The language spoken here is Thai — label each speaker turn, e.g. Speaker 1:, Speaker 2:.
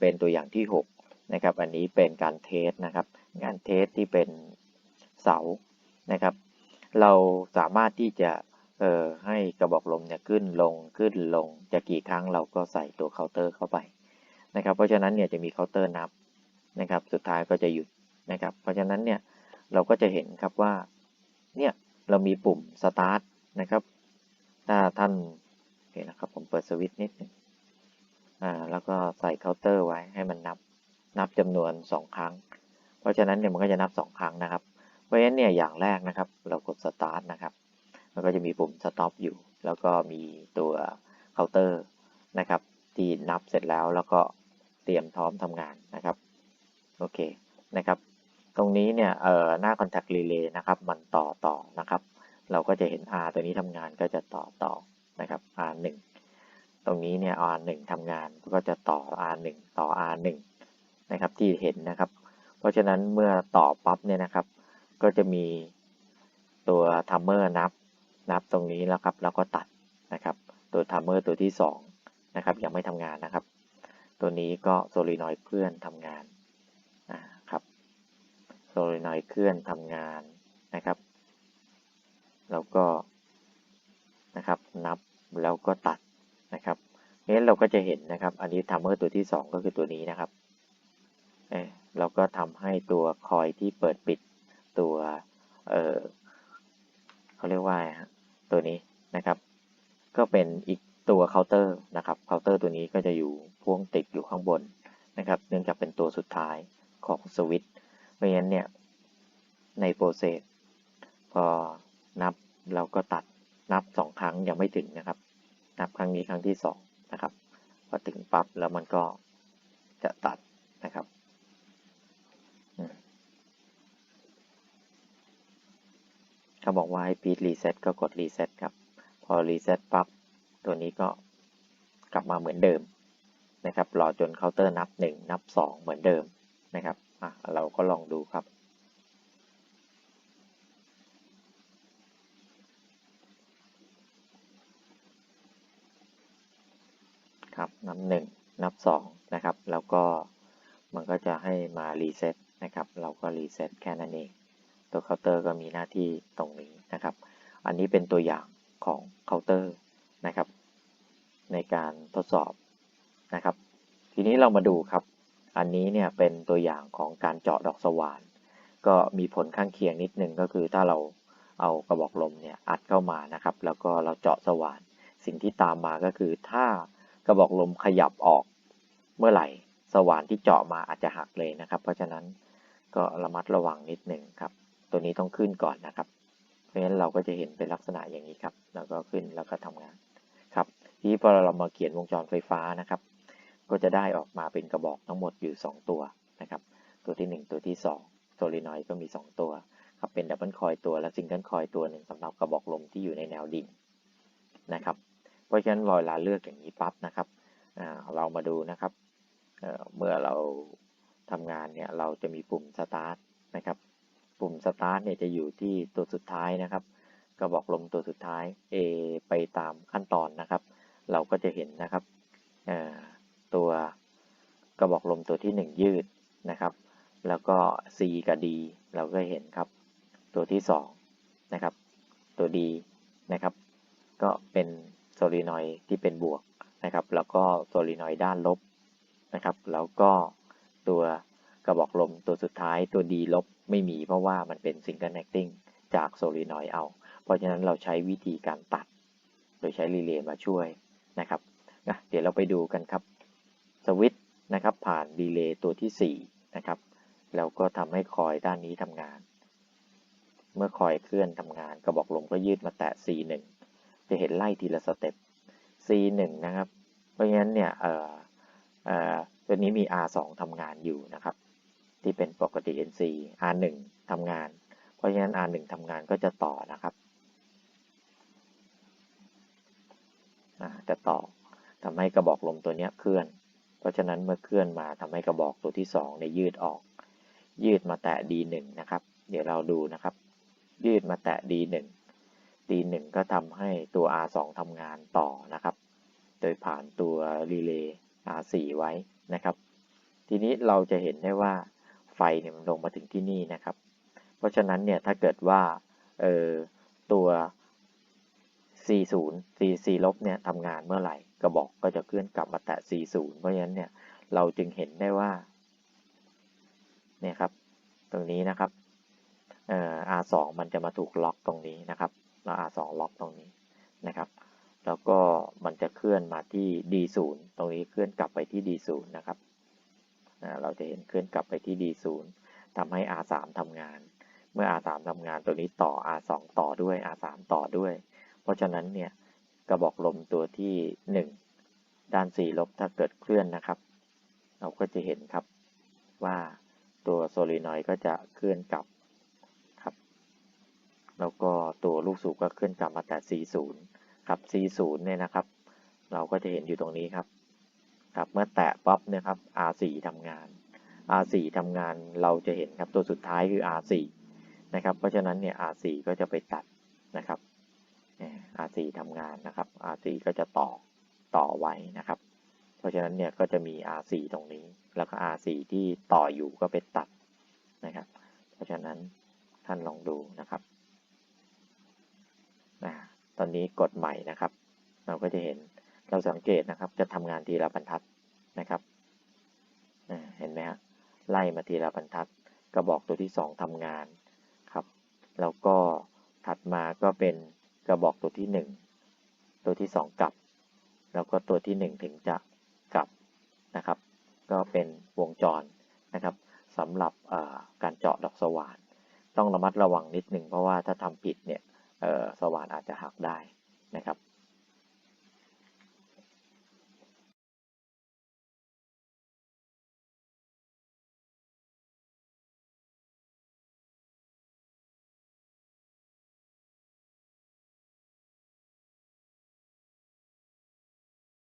Speaker 1: เป็นตัวอย่างที่ 6 นะครับ อันนี้เป็นการเทสนะครับ งานเทสที่เป็นเสานะครับ เราสามารถที่จะเอ่อให้กระบอกลมเนี่ยขึ้นลงขึ้นลงจะกี่ครั้งเราก็ใส่ตัวเคาน์เตอร์เข้าไปนะครับ เพราะฉะนั้นเนี่ยจะมีเคาน์เตอร์นับนะครับ สุดท้ายก็จะหยุดนะครับ เพราะฉะนั้นเนี่ยเราก็จะเห็นครับว่าเนี่ยเรามีปุ่มสตาร์ทนะครับ ถ้าท่านเห็นนะครับ ผมเปิดสวิตช์นิดนึง อ่าแล้วก็ใส่เคาน์เตอร์ไว้ให้มันนับนับจำนวน 2 ครั้ง เพราะฉะนั้นเนี่ยมันก็จะนับ 2 ครั้งนะครับ เพราะฉะนั้นเนี่ยอย่างแรกนะครับ เรากดสตาร์ทนะครับ มันก็จะมีปุ่มสต็อปอยู่ แล้วก็มีตัวเคาน์เตอร์นะครับ ที่นับเสร็จแล้วแล้วก็เตรียมพร้อมทำงานนะครับ โอเคนะครับ ตรงนี้เนี่ยเอ่อหน้า contact relay นะครับ มันต่อต่อนะครับ เราก็จะเห็น R ตัวนี้ทำงานก็จะต่อต่อนะครับ R1 ตรงนี้เนี่ย R1 ทำงานก็จะต่อ R1 ต่อ R1 นะครับที่เห็นนะครับ เพราะฉะนั้นเมื่อต่อปั๊บเนี่ยนะครับ ก็จะมีตัวทัมเมอร์นับนับตรงนี้แล้วครับ แล้วก็ตัดนะครับ ตัวทัมเมอร์ตัวที่2นะครับยังไม่ทำงานนะครับ ตัวนี้ก็โซลินอยด์เคลื่อนทำงานนะครับโซลินอยด์เคลื่อนทำงานนะครับ แล้วก็นะครับนับแล้วก็ตัด นะครับงั้นเราก็จะเห็นนะครับ อันนี้ทัมเมอร์ตัวที่ 2 ก็คือตัวนี้นะครับเออเราก็ทำให้ตัวคอยที่เปิดปิดตัวเออเขาเรียกว่าตัวนี้นะครับ ก็เป็นอีกตัวเคาน์เตอร์นะครับเคาน์เตอร์ตัวนี้ก็จะอยู่พ่วงติดอยู่ข้างบนนะครับ เนื่องจากเป็นตัวสุดท้ายของสวิตช์เพราะฉะนั้นเนี่ยในโปรเซสพอนับเราก็ตัดนับ 2 ครั้งยังไม่ถึงนะครับ นับค รั้งนี้ครั้งที่2นะครับพอถึงปั๊บแล้วมันก็จะตัดนะครับเขาบอกว่าให้พีทรีเซ็ตก็กดรีเซ็ตครับ พอรีเซ็ตปั๊บตัวนี้ก็กลับมาเหมือนเดิมนะครับรอจนเคาน์เตอร์นับ 1 นับ 2 เหมือนเดิมนะครับอะเราก็ลองดูครับ ครับนับ 1 นับ2นะครับแล้วก็มันก็จะให้มารีเซ็ตนะครับเราก็รีเซ็ตแค่นั้นเอง ตัวเคาน์เตอร์ก็มีหน้าที่ตรงนี้นะครับ อันนี้เป็นตัวอย่างของเคาน์เตอร์นะครับในการทดสอบนะครับ ทีนี้เรามาดูครับ อันนี้เนี่ยเป็นตัวอย่างของการเจาะดอกสว่าน ก็มีผลข้างเคียงนิดนึงก็คือถ้าเราเอากระบอกลมเนี่ยอัดเข้ามานะครับ แล้วก็เราเจาะสว่าน สิ่งที่ตามมาก็คือถ้า กระบอกลมขยับออกเมื่อไหร่ สว่านที่เจาะมาอาจจะหักเลยนะครับ เพราะฉะนั้นก็ระมัดระวังนิดหนึ่งครับ ตัวนี้ต้องขึ้นก่อนนะครับ เพราะฉะนั้นเราก็จะเห็นเป็นลักษณะอย่างนี้ครับ แล้วก็ขึ้นแล้วก็ทำงานครับทีนี้พอเรามาเขียนวงจรไฟฟ้านะครับ ก็จะได้ออกมาเป็นกระบอกทั้งหมดอยู่ 2 ตัวนะครับ ตัวที่ 1 ตัวที่2โซลินอยก็มี 2 ตัวครับเป็นดับเบิลคอยตัวและซิงเกิลคอยตัวหนึ่งสำหรับกระบอกลมที่อยู่ในแนวดิ่งนะครับ เพราะฉะนั้นเวลาเลือกอย่างนี้ปั๊บนะครับเรามาดูนะครับเเมื่อเราทำงานเนี่ยเราจะมีปุ่มสตาร์ทนะครับปุ่มสตาร์ทเนี่ยจะอยู่ที่ตัวสุดท้ายนะครับกระบอกลมตัวสุดท้าย A ไปตามขั้นตอนนะครับ เราก็จะเห็นนะครับตัวกระบอกลมตัวที่ 1 ยืดนะครับ แล้วก็ C กับ D เราก็เห็นครับตัวที่2นะครับตัว D นะครับ ก็เป็น โซลินอยที่เป็นบวกนะครับ แล้วก็โซลินอยด้านลบนะครับ แล้วก็ตัวกระบอกลมตัวสุดท้ายตัว D ลบไม่มีเพราะว่ามันเป็นซิงเกิลแอคติ้งจากโซลินอยเอา เพราะฉะนั้นเราใช้วิธีการตัด โดยใช้รีเลย์มาช่วยนะครับนะเดี๋ยวเราไปดูกันครับสวิตช์นะครับผ่านรีเลย์ตัวที่ 4 นะครับ แล้วก็ทำให้คอยด้านนี้ทำงาน เมื่อคอยเคลื่อนทำงานกระบอกลมก็ยืดมาแตะ C1 จะเห็นไล่ทีละสเต็ป C1 นะครับ เพราะฉะนั้นเนี่ยเออเออตัวนี้มี R2 ทำงานอยู่นะครับ ที่เป็นปกติ NC R1 ทำงาน เพราะฉะนั้น R1 ทำงานก็จะต่อนะครับจะต่อทำให้กระบอกลมตัวนี้เคลื่อน เพราะฉะนั้นเมื่อเคลื่อนมาทำให้กระบอกตัวที่2เนี่ยยืดออก ยืดมาแตะ D1 นะครับ เดี๋ยวเราดูนะครับ ยืดมาแตะ D1 D1 ก็ทำให้ตัว R2 ทำงานต่อนะครับ โดยผ่านตัวรีเลย์ R4 ไว้นะครับ ทีนี้เราจะเห็นได้ว่าไฟเนี่ยมันลงมาถึงที่นี่นะครับ เพราะฉะนั้นเนี่ยถ้าเกิดว่าเออตัว40 C C ลบเนี่ยทำงานเมื่อไหร่กระบอกก็จะเคลื่อนกลับมาแตะ40เพราะฉะนั้นเนี่ยเราจึงเห็นได้ว่าเนี่ยครับตรงนี้นะครับเอ่อ R2 มันจะมาถูกล็อกตรงนี้นะครับ R2 ล็อกตรงนี้นะครับ แล้วก็มันจะเคลื่อนมาที่ D0 ตรงนี้เคลื่อนกลับไปที่ D0 นะครับเราจะเห็นเคลื่อนกลับไปที่ D0 ทำให้ R3 ทำงาน เมื่อ R3 ทำงานตัวนี้ต่อ R2 ต่อด้วย R3 ต่อด้วย เพราะฉะนั้นเนี่ยกระบอกลมตัวที่ 1 ด้าน 4 ลบถ้าเกิดเคลื่อนนะครับ เราก็จะเห็นครับว่าตัวโซลีนอยก็จะเคลื่อนกลับ แล้วก็ตัวลูกสูบก็เคลื่อนกลับมาแต่ 40 ครับ 40 เนี่ยนะครับ เราก็จะเห็นอยู่ตรงนี้ครับ ครับ เมื่อแตะป๊อปเนี่ยครับ R4 ทำงาน R4 ทำงานเราจะเห็นครับตัวสุดท้ายคือ R4 นะครับ เพราะฉะนั้นเนี่ย R4 ก็จะไปตัดนะครับ R4 ทำงานนะครับ R4 ก็จะต่อต่อไว้นะครับ เพราะฉะนั้นเนี่ยก็จะมี R4 ตรงนี้ แล้วก็ R4 ที่ต่ออยู่ก็ไปตัดนะครับ เพราะฉะนั้นท่านลองดูนะครับ ตอนนี้กดใหม่นะครับ เราก็จะเห็นเราสังเกตนะครับ จะทำงานทีละบรรทัดนะครับเห็นไหมฮะไล่มาทีละบรรทัด กระบอกตัวที่ 2ทำงานครับ แล้วก็ถัดมาก็เป็นกระบอกตัวที่ 1 ตัวที่ 2 กลับ แล้วก็ตัวที่ 1 ถึงจะกลับนะครับ ก็เป็นวงจรนะครับสำหรับการเจาะดอกสว่าน ต้องระมัดระวังนิดหนึ่งเพราะว่าถ้าทำผิดเนี่ย วานอาจจะหักได้